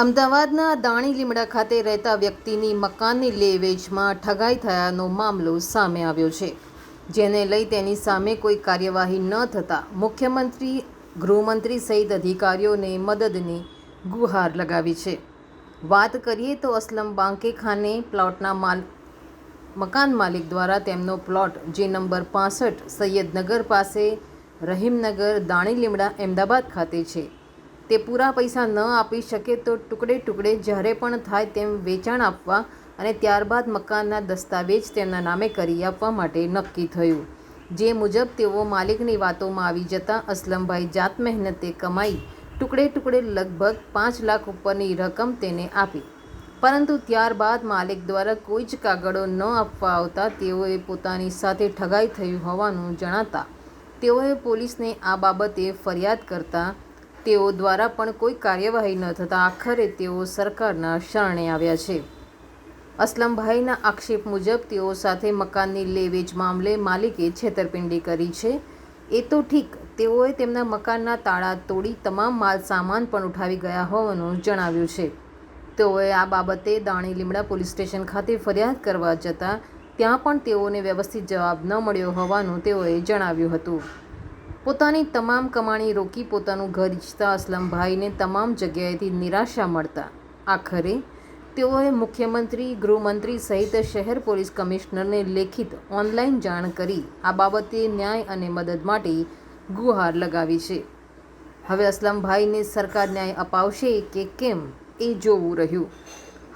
અમદાવાદના દાણી લીમડા ખાતે રહેતા વ્યક્તિની મકાનની લે વેચમાં ઠગાઈ થયાનો મામલો સામે આવ્યો છે. જેને લઈ તેની સામે કોઈ કાર્યવાહી ન થતાં મુખ્યમંત્રી, ગૃહમંત્રી સહિત અધિકારીઓને મદદની ગુહાર લગાવી છે. વાત કરીએ તો અસલમ બાંકે ખાને પ્લોટના માલ, મકાન માલિક દ્વારા તેમનો પ્લોટ જે નંબર પાસઠ સૈયદનગર પાસે રહીમનગર દાણી લીમડા અમદાવાદ ખાતે છે. તે પૂરા પૈસા ન આપી શકે તો ટુકડે ટુકડે જ્યારે પણ થાય તેમ વેચાણ આપવા અને ત્યારબાદ મકાનના દસ્તાવેજ તેમના નામે કરી આપવા માટે નક્કી થયું. જે મુજબ તેઓ માલિકની વાતોમાં આવી જતાં અસલમભાઈ જાત મહેનતે કમાઈ ટુકડે ટુકડે લગભગ પાંચ લાખ ઉપરની રકમ તેને આપી. પરંતુ ત્યારબાદ માલિક દ્વારા કોઈ જ કાગળો ન આપવા આવતા તેઓએ પોતાની સાથે ઠગાઈ થયું હોવાનું જણાતા તેઓએ પોલીસને આ બાબતે ફરિયાદ કરતા તેઓ દ્વારા પણ કોઈ કાર્યવાહી ન થતાં આખરે તેઓ સરકારના શરણે આવ્યા છે. અસલમભાઈના આક્ષેપ મુજબ તેઓ સાથે મકાનની લેવેચ મામલે માલિકે છેતરપિંડી કરી છે. એ તો ઠીક, તેઓએ તેમના મકાનના તાળા તોડી તમામ માલ સામાન પણ ઉઠાવી ગયા હોવાનું જણાવ્યું છે. તેઓએ આ બાબતે દાણી લીમડા પોલીસ સ્ટેશન ખાતે ફરિયાદ કરવા જતાં ત્યાં પણ તેઓને વ્યવસ્થિત જવાબ ન મળ્યો હોવાનું તેઓએ જણાવ્યું હતું. પોતાની તમામ કમાણી રોકી પોતાનું ઘર ઈચ્છતા અસલમભાઈને તમામ જગ્યાએથી નિરાશા મળતા. આખરે તેઓએ મુખ્યમંત્રી, ગૃહમંત્રી સહિત શહેર પોલીસ કમિશનરને લેખિત ઓનલાઈન જાણ કરી આ બાબતે ન્યાય અને મદદ માટે ગુહાર લગાવી છે. હવે અસલમભાઈને સરકાર ન્યાય અપાવશે કે કેમ એ જોવું રહ્યું.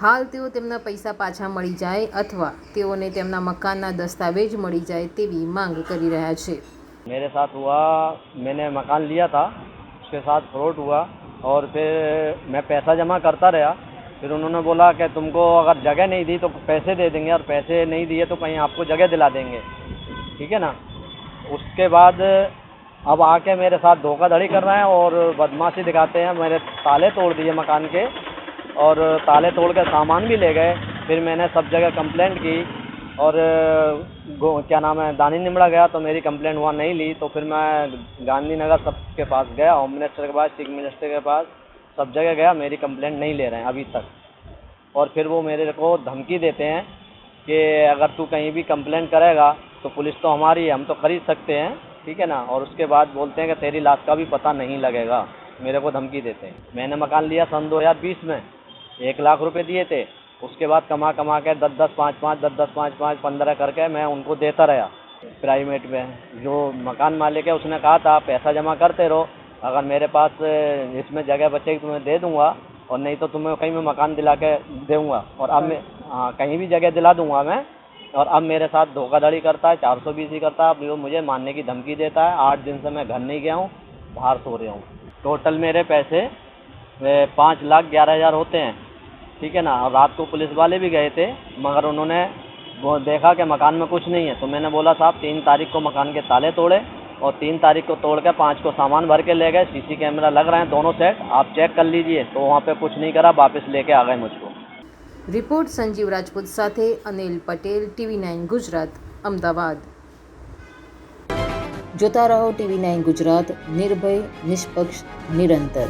હાલ તેઓ તેમના પૈસા પાછા મળી જાય અથવા તેઓને તેમના મકાનના દસ્તાવેજ મળી જાય તેવી માંગ કરી રહ્યા છે. मेरे साथ हुआ, मैंने मकान लिया था, उसके साथ फ्रॉड हुआ और फिर मैं पैसा जमा करता रहा। फिर उन्होंने बोला कि तुमको अगर जगह नहीं दी तो पैसे दे देंगे और पैसे नहीं दिए तो कहीं आपको जगह दिला देंगे। ठीक है ना? उसके बाद अब आके मेरे साथ धोखाधड़ी कर रहे हैं और बदमाशी दिखाते हैं। मेरे ताले तोड़ दिए मकान के और ताले तोड़ के सामान भी ले गए। फिर मैंने सब जगह कंप्लेंट की। और क्या नाम है, दानी निमड़ा गया तो मेरी कंप्लेंट वहाँ नहीं ली तो फिर मैं गांधीनगर सबके पास गया होम मिनिस्टर के पास चीफ मिनिस्टर के पास, सब जगह गया, मेरी कंप्लेंट नहीं ले रहे हैं अभी तक। और फिर वो मेरे को धमकी देते हैं कि अगर तू कहीं भी कंप्लेंट करेगा तो पुलिस तो हमारी है, हम तो खरीद सकते हैं, ठीक है ना? और उसके बाद बोलते हैं कि तेरी लाश का भी पता नहीं लगेगा। मेरे को धमकी देते हैं। मैंने मकान लिया सन 2020 में, एक लाख रुपए दिए थे। उसके बाद कमा कमा के दस दस, पाँच पाँच, दस दस, पाँच पाँच, पंद्रह करके मैं उनको देता रहा प्राइवेट में। जो मकान मालिक है, उसने कहा था पैसा जमा करते रहो, अगर मेरे पास इसमें जगह बचेगी तो मैं दे दूँगा, और नहीं तो तुम्हें कहीं मैं मकान दिला के दूँगा। और अब मैं हाँ कहीं भी जगह दिला दूँगा मैं, और अब मेरे साथ धोखाधड़ी करता है, चार सौ बीस करता है, अब वो मुझे मारने की धमकी देता है। आठ दिन से मैं घर नहीं गया हूँ, बाहर सो रहा हूँ। टोटल मेरे पैसे पाँच लाख ग्यारह हज़ार होते हैं। ठीक है ना और रात को पुलिस वाले भी गए थे मगर उन्होंने वो देखा कि मकान में कुछ नहीं है तो मैंने बोला साहब तीन तारीख को मकान के ताले तोड़े और तीन तारीख को तोड़ के पाँच को सामान भर के ले गए सीसी कैमरा लग रहे हैं दोनों सेट आप चेक कर लीजिए तो वहाँ पे कुछ नहीं करा वापस लेके आ गए मुझको રિપોર્ટ સંજીવ રાજપૂત સાથે અનિલ પટેલ ટીવી નાઇન ગુજરાત અમદાવાદ જોતા રહો ટીવી નાઇન ગુજરાત નિર્ભય નિષ્પક્ષ નિરંતર